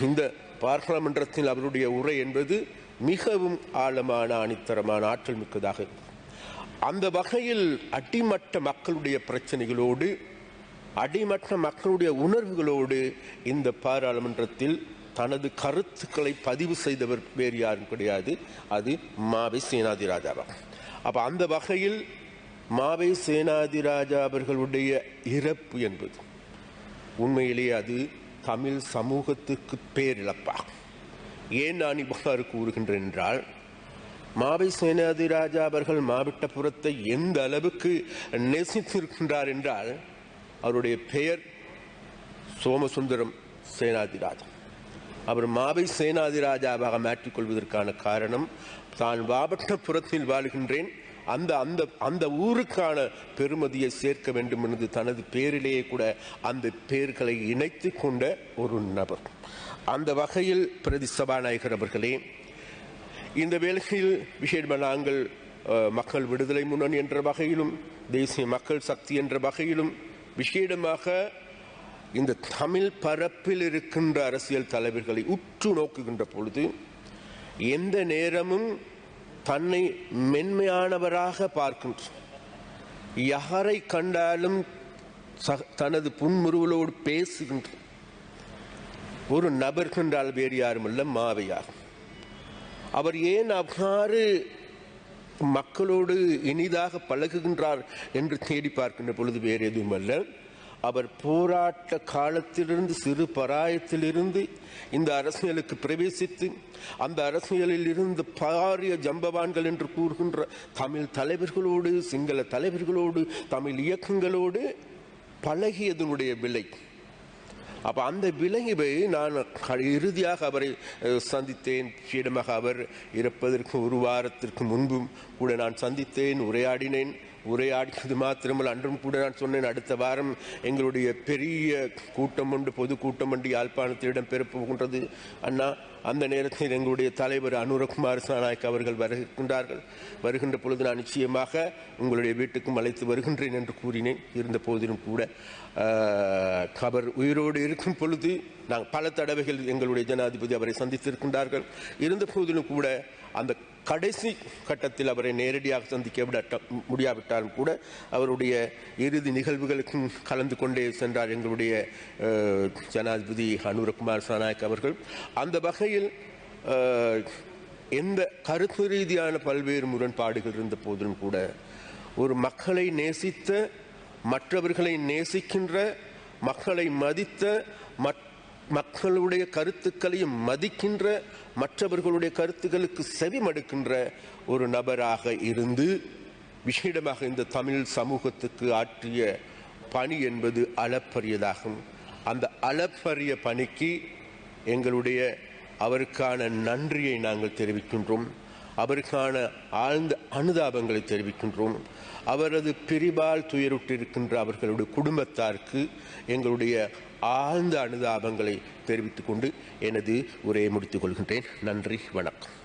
இந்த பாராளுமன்றத்தில் அவருடைய உரை என்பது மிகவும் ஆழமான அணித்தரமான ஆற்றல் மிக்கதாக. அந்த வகையில் அடிமட்ட மக்களுடைய பிரச்சனைகளோடு அடிமட்ட மக்களுடைய உணர்வுகளோடு இந்த பாராளுமன்றத்தில் தனது கருத்துக்களை பதிவு செய்தவர் வேறு யாரும் கிடையாது. அது மாவை சேனாதிராஜாவா. அப்போ அந்த வகையில் மாவை சேனாதிராஜா அவர்களுடைய இறப்பு என்பது. உண்மையிலேயே அது தமிழ் சமூகத்துக்கு பேரிழப்பா. ஏன் நான் இவ்வாறு கூறுகின்றேன் என்றால் மாவை சேனாதிராஜா அவர்கள் மாவட்டபுரத்தை எந்த அளவுக்கு நேசித்திருக்கின்றார் என்றால் அவருடைய பெயர் சோமசுந்தரம் சேனாதிராஜா அவர் மாவை சேனாதிராஜாவாக மாற்றிக்கொள்வதற்கான காரணம் தான் மாவட்டபுரத்தில் வாழ்கின்றேன் அந்த அந்த அந்த ஊருக்கான பெருமதியை சேர்க்க வேண்டும் என்று தனது பேரிலேயே கூட அந்த பெயர்களை இணைத்து கொண்ட ஒரு நபர். அந்த வகையில் பிரதி சபாநாயகர் அவர்களே இந்த வேலையில் விசேடமாக நாங்கள் மக்கள் விடுதலை முன்னணி என்ற வகையிலும் தேசிய மக்கள் சக்தி என்ற வகையிலும் விஷேடமாக இந்த தமிழ் பரப்பில் இருக்கின்ற அரசியல் தலைவர்களை உற்று நோக்குகின்ற பொழுது எந்த நேரமும் தன்னை மென்மையானவராக பார்க்கின்றார் யாரை கண்டாலும் தனது புன்முறுவலோடு பேசுகின்ற ஒரு நபர் கண்டால் வேறு யாரும் இல்லை மாவையார் அவர் ஏன் அவ்வாறு மக்களோடு இனிதாக பழகுகின்றார் என்று தேடி பார்க்கின்ற பொழுது வேறு எதுவும் அல்ல அவர் போராட்ட காலத்திலிருந்து சிறு பராயத்திலிருந்து இந்த அரசியலுக்கு பிரவேசித்து அந்த அரசியலில் இருந்து பாரிய ஜம்பவான்கள் என்று கூறுகின்ற தமிழ் தலைவர்களோடு சிங்கள தலைவர்களோடு தமிழ் இயக்கங்களோடு பழகியதனுடைய விலை. அப்போ அந்த விலகிவை நான் இறுதியாக அவரை சந்தித்தேன். சீடமாக அவர் இறப்பதற்கு ஒரு வாரத்திற்கு முன்பும் கூட நான் சந்தித்தேன் உரையாடினேன். உரையாடியது மாத்திரமல்ல. அன்றும் கூட நான் சொன்னேன் அடுத்த வாரம் எங்களுடைய பெரிய கூட்டம் உண்டு பொது கூட்டம் உண்டு யாழ்ப்பாணத்தில் இடம்பெறப் போகின்றது. அண்ணா அந்த நேரத்தில் எங்களுடைய தலைவர் அனுரகுமார் சாநாயக் அவர்கள் வருகின்றார்கள். வருகின்ற பொழுது நான் நிச்சயமாக உங்களுடைய வீட்டுக்கும் அழைத்து வருகின்றேன் என்று கூறினேன். இருந்த போதிலும் கூட அவர் உயிரோடு இருக்கும் பொழுது நாங்கள் பல தடவைகள் எங்களுடைய ஜனாதிபதி அவரை சந்தித்திருக்கின்றார்கள். இருந்த போதிலும் கூட அந்த கடைசி கட்டத்தில் அவரை நேரடியாக சந்திக்க விட முடியாவிட்டாலும் கூட அவருடைய இறுதி நிகழ்வுகளுக்கும் கலந்து கொண்டே சென்றார் எங்களுடைய ஜனாதிபதி அனுரகுமார் சாநாயக் அவர்கள். அந்த வகையில் எந்த கருத்து ரீதியான பல்வேறு முரண்பாடுகள் இருந்த போதிலும் கூட ஒரு மக்களை நேசித்த மற்றவர்களை நேசிக்கின்ற மக்களை மதித்த மற்ற மக்களுடைய கருத்துக்களையும் மதிக்கின்ற மற்றவர்களுடைய கருத்துக்களுக்கு செவிமடுக்கின்ற ஒரு நபராக இருந்து விசேடமாக இந்த தமிழ் சமூகத்துக்கு ஆற்றிய பணி என்பது அளப்பரியதாகும். அந்த அளப்பரிய பணிக்கு எங்களுடைய அவருக்கான நன்றியை நாங்கள் தெரிவிக்கின்றோம். அவருக்கான ஆழ்ந்த அனுதாபங்களை தெரிவிக்கின்றோம். அவரது பிரிவால் துயருற்றிருக்கின்ற அவர்களுடைய குடும்பத்தாருக்கு எங்களுடைய ஆழ்ந்த அனுதாபங்களை தெரிவித்துக்கொண்டு எனது உரையை முடித்துக் கொள்கின்றேன். நன்றி வணக்கம்.